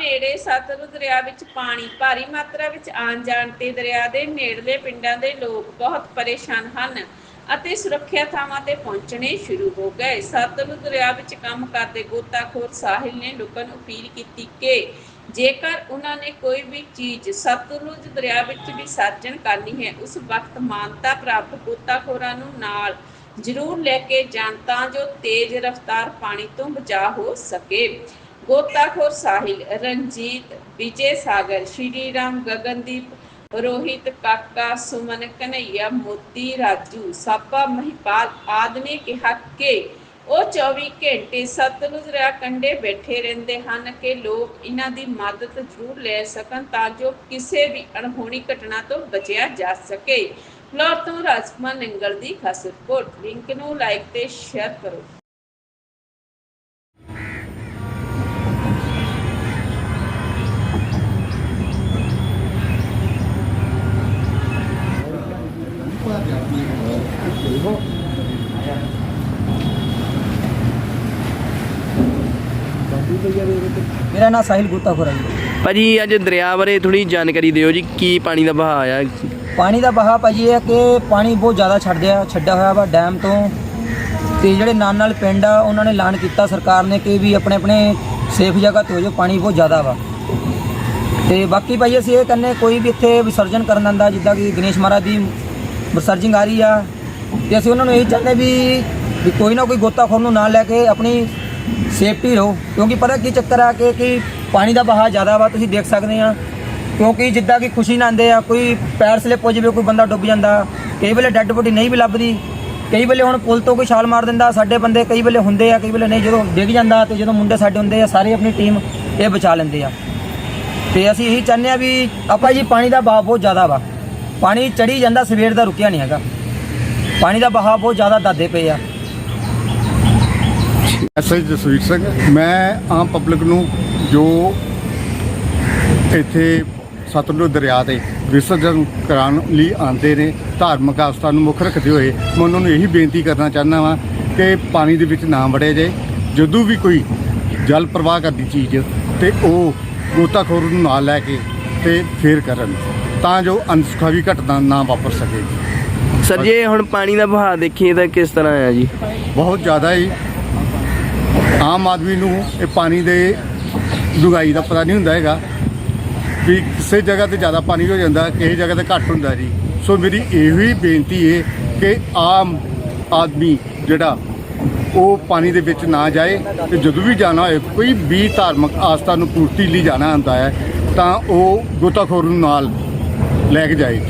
ਨੇੜੇ ਸਤਲੁਜ ਦਰਿਆ ਵਿੱਚ ਪਾਣੀ ਭਾਰੀ ਮਾਤਰਾ ਵਿੱਚ ਆਉਣ ਜਾਣ ਤੇ ਦਰਿਆ ਦੇ ਨੇੜਲੇ ਪਿੰਡਾਂ ਦੇ ਲੋਕ ਬਹੁਤ ਪਰੇਸ਼ਾਨ ਹਨ ਅਤੇ ਸੁਰੱਖਿਆ ਥਾਵਾਂ ਤੇ ਪਹੁੰਚਣੇ ਸ਼ੁਰੂ ਹੋ ਗਏ। ਸਤਲੁਜ ਦਰਿਆ ਵਿੱਚ ਕੰਮ ਕਰਦੇ ਗੋਤਾਖੋਰ ਸਾਹਿਲ ਨੇ ਲੋਕਾਂ ਨੂੰ ਅਪੀਲ ਕੀਤੀ ਕਿ ਜੇਕਰ ਉਹਨਾਂ ਨੇ ਕੋਈ ਵੀ ਚੀਜ਼ ਸਤਲੁਜ ਦਰਿਆ ਵਿੱਚ ਵਿਸਰਜਨ ਕਰਨੀ ਹੈ, ਉਸ ਵਕਤ ਮਾਨਤਾ ਪ੍ਰਾਪਤ ਗੋਤਾਖੋਰਾਂ ਨੂੰ ਨਾਲ ਜ਼ਰੂਰ ਲੈ ਕੇ ਜਾਣ ਤਾਂ ਜੋ ਤੇਜ਼ ਰਫ਼ਤਾਰ ਪਾਣੀ ਤੋਂ ਬਚਾਅ ਹੋ ਸਕੇ। ਗੋਤਾਖੋਰ ਸਾਹਿਲ, ਰਣਜੀਤ, ਵਿਜੇ ਸਾਗਰ, ਸ਼੍ਰੀ ਰਾਮ ਗਗਨਦੀਪ, ਰੋਹਿਤ, ਕਾਕਾ, ਸੁਮਨ ਕਨਈਆ ਮੋਤੀ ਰਾਜੂ ਸਾਪਾ ਮਹਿਪਾਲ ਆਦਿ ਨੇ ਕਿਹਾ ਕਿ ਉਹ 24 ਘੰਟੇ ਸਤਲੁਜ ਦਰਿਆ ਕੰਢੇ ਬੈਠੇ ਰਹਿੰਦੇ ਹਨ ਕਿ ਲੋਕ ਇਹਨਾਂ ਦੀ ਮਦਦ ਜ਼ਰੂਰ ਲੈ ਸਕਣ ਤਾਂ ਜੋ ਕਿਸੇ ਵੀ ਅਣਹੋਣੀ ਘਟਨਾ ਤੋਂ ਬਚਿਆ ਜਾ ਸਕੇ। ਫਲੋਰ ਤੋਂ ਰਾਜਕੁਮਾਰ ਨਿੰਗਲ ਦੀ ਖਾਸ ਰਿਪੋਰਟ। ਲਿੰਕ ਨੂੰ ਲਾਈਕ ਤੇ ਸ਼ੇਅਰ ਕਰੋ। ਮੇਰਾ ਨਾਮ ਸਾਹਿਲ ਗੋਤਾਖੋਰ ਹੈ। ਜੀ ਭਾਜੀ ਅੱਜ ਦਰਿਆ ਬਾਰੇ ਥੋੜੀ ਜਾਣਕਾਰੀ ਦਿਓ ਜੀ ਕੀ ਪਾਣੀ ਦਾ ਵਹਾਅ ਆ ਪਾਣੀ ਦਾ ਬਹਾਅ ਭਾਜੀ ਇਹ ਹੈ ਕਿ ਪਾਣੀ ਬਹੁਤ ਜ਼ਿਆਦਾ ਛੱਡਦਿਆ ਛੱਡਿਆ ਹੋਇਆ ਵਾ ਡੈਮ ਤੋਂ। ਤੇ ਜਿਹੜੇ ਨਾਲ ਨਾਲ ਪਿੰਡ ਆ ਉਹਨਾਂ ਨੇ ਐਲਾਨ ਕੀਤਾ ਸਰਕਾਰ ਨੇ ਕਿ ਵੀ ਆਪਣੇ ਆਪਣੇ ਸੇਫ ਜਗ੍ਹਾ ਤੇ ਹੋ ਜਾਓ ਪਾਣੀ ਬਹੁਤ ਜ਼ਿਆਦਾ ਵਾ। ਤੇ ਬਾਕੀ ਭਾਈ ਅਸੀਂ ਇਹ ਕਹਿੰਦੇ ਕੋਈ ਵੀ ਇੱਥੇ ਵਿਸਰਜਨ ਕਰਨ ਆਂਦਾ ਜਿੱਦਾਂ ਕਿ ਗਣੇਸ਼ ਮਹਾਰਾਜ ਦੀ ਵਿਸਰਜਨ ਆ ਰਹੀ ਆ ਤੇ ਅਸੀਂ ਉਹਨਾਂ ਨੂੰ ਇਹ ਚਾਹੁੰਦੇ ਵੀ ਵੀ ਕੋਈ ਨਾ ਕੋਈ ਗੋਤਾਖੋਰ ਨੂੰ ਨਾਲ ਲੈ ਕੇ ਆਪਣੀ ਸੇਫਟੀ ਰਹੋ। ਕਿਉਂਕਿ ਪਤਾ ਕੀ ਚੱਕਰ ਆ ਕਿ ਕਿ ਪਾਣੀ ਦਾ ਬਹਾਅ ਜ਼ਿਆਦਾ ਵਾ, ਤੁਸੀਂ ਦੇਖ ਸਕਦੇ ਆ। ਕਿਉਂਕਿ ਜਿੱਦਾਂ ਕਿ ਖੁਸ਼ੀ ਨਾਲ ਆਉਂਦੇ ਆ, ਕੋਈ ਪੈਰ ਸਲਿਪ ਹੋ ਜਾਵੇ, ਕੋਈ ਬੰਦਾ ਡੁੱਬ ਜਾਂਦਾ, ਕਈ ਵੇਲੇ ਡੈੱਡ ਬੋਡੀ ਨਹੀਂ ਵੀ ਲੱਭਦੀ, ਕਈ ਵੇਲੇ ਹੁਣ ਪੁਲ ਤੋਂ ਕੋਈ ਛਾਲ ਮਾਰ ਦਿੰਦਾ, ਸਾਡੇ ਬੰਦੇ ਕਈ ਵੇਲੇ ਹੁੰਦੇ ਆ, ਕਈ ਵੇਲੇ ਨਹੀਂ, ਜਦੋਂ ਡਿੱਗ ਜਾਂਦਾ ਤੇ ਜਦੋਂ ਮੁੰਡੇ ਸਾਡੇ ਹੁੰਦੇ ਆ, ਸਾਰੇ ਆਪਣੀ ਟੀਮ ਇਹ ਬਚਾ ਲੈਂਦੇ ਆ। ਤੇ ਅਸੀਂ ਇਹੀ ਚਾਹੁੰਦੇ ਆ ਵੀ ਆਪਾਂ ਜੀ ਪਾਣੀ ਦਾ ਬਹਾਅ ਬਹੁਤ ਜ਼ਿਆਦਾ ਵਾ। ਪਾਣੀ ਚੜੀ ਜਾਂਦਾ, ਸਵੇਰ ਦਾ ਰੁਕਿਆ ਨਹੀਂ ਹੈਗਾ। ਪਾਣੀ ਦਾ ਬਹਾਅ ਬਹੁਤ ਜ਼ਿਆਦਾ ਦਾਦੇ ਪਏ ਆ। ਐਸਆਈ ਜਸਵੀਰ ਸਿੰਘ, ਮੈਂ ਆਮ ਪਬਲਿਕ ਨੂੰ ਜੋ ਇੱਥੇ ਸਤਲੁਜ ਦਰਿਆ ਤੇ ਵਿਸਰਜਨ ਕਰਾਉਣ ਲਈ ਆਉਂਦੇ ਨੇ, ਧਾਰਮਿਕ ਆਸਥਾ ਨੂੰ ਮੁੱਖ ਰੱਖਦੇ ਹੋਏ, ਮੈਂ ਉਹਨਾਂ ਨੂੰ ਇਹੀ ਬੇਨਤੀ ਕਰਨਾ ਚਾਹੁੰਦਾ ਵਾਂ ਕਿ ਪਾਣੀ ਦੇ ਵਿੱਚ ਨਾ ਵੜੇ ਜਾਏ ਜਦੋਂ ਵੀ ਕੋਈ ਜਲ ਪ੍ਰਵਾਹ ਕਰਦੀ ਚੀਜ਼ ਤੇ ਉਹ ਗੋਤਾਖੋਰ ਨੂੰ ਨਾਲ ਲੈ ਕੇ ਤੇ ਫੇਰ ਕਰਨ। ਤਾਂ ਜੋ ਅਨਸੁਖਾਵੀ ਘਟਨਾ ਨਾ ਵਾਪਰ ਸਕੇ। ਸਰ ਜੇ ਹੁਣ ਪਾਣੀ ਦਾ ਵਹਾਅ ਦੇਖੀਏ ਤਾਂ ਕਿਸ ਤਰ੍ਹਾਂ ਆ ਜੀ? ਬਹੁਤ ਜ਼ਿਆਦਾ ਹੀ। ਆਮ ਆਦਮੀ ਨੂੰ ਇਹ ਪਾਣੀ ਦੇ ਡੂੰਘਾਈ ਦਾ ਪਤਾ ਨਹੀਂ ਹੁੰਦਾ ਹੈਗਾ ਵੀ ਕਿਸੇ ਜਗ੍ਹਾ ਤੇ ਜ਼ਿਆਦਾ ਪਾਣੀ ਹੋ ਜਾਂਦਾ ਕਿਸੇ ਜਗ੍ਹਾ ਤੇ ਘੱਟ ਹੁੰਦਾ ਜੀ। ਸੋ ਮੇਰੀ ਇਹੋ ਹੀ ਬੇਨਤੀ ਹੈ ਕਿ ਆਮ ਆਦਮੀ ਜਿਹੜਾ ਉਹ ਪਾਣੀ ਦੇ ਵਿੱਚ ਨਾ ਜਾਏ ਤੇ ਜਦੋਂ ਵੀ ਜਾਣਾ ਹੋਏ ਕੋਈ ਵੀ ਧਾਰਮਿਕ ਆਸਥਾ ਨੂੰ ਪੂਰਤੀ ਲਈ ਜਾਣਾ ਹੁੰਦਾ ਹੈ ਤਾਂ ਉਹ ਗੋਤਾਖੋਰ ਨੂੰ ਨਾਲ ਲੈ ਕੇ ਜਾਏ।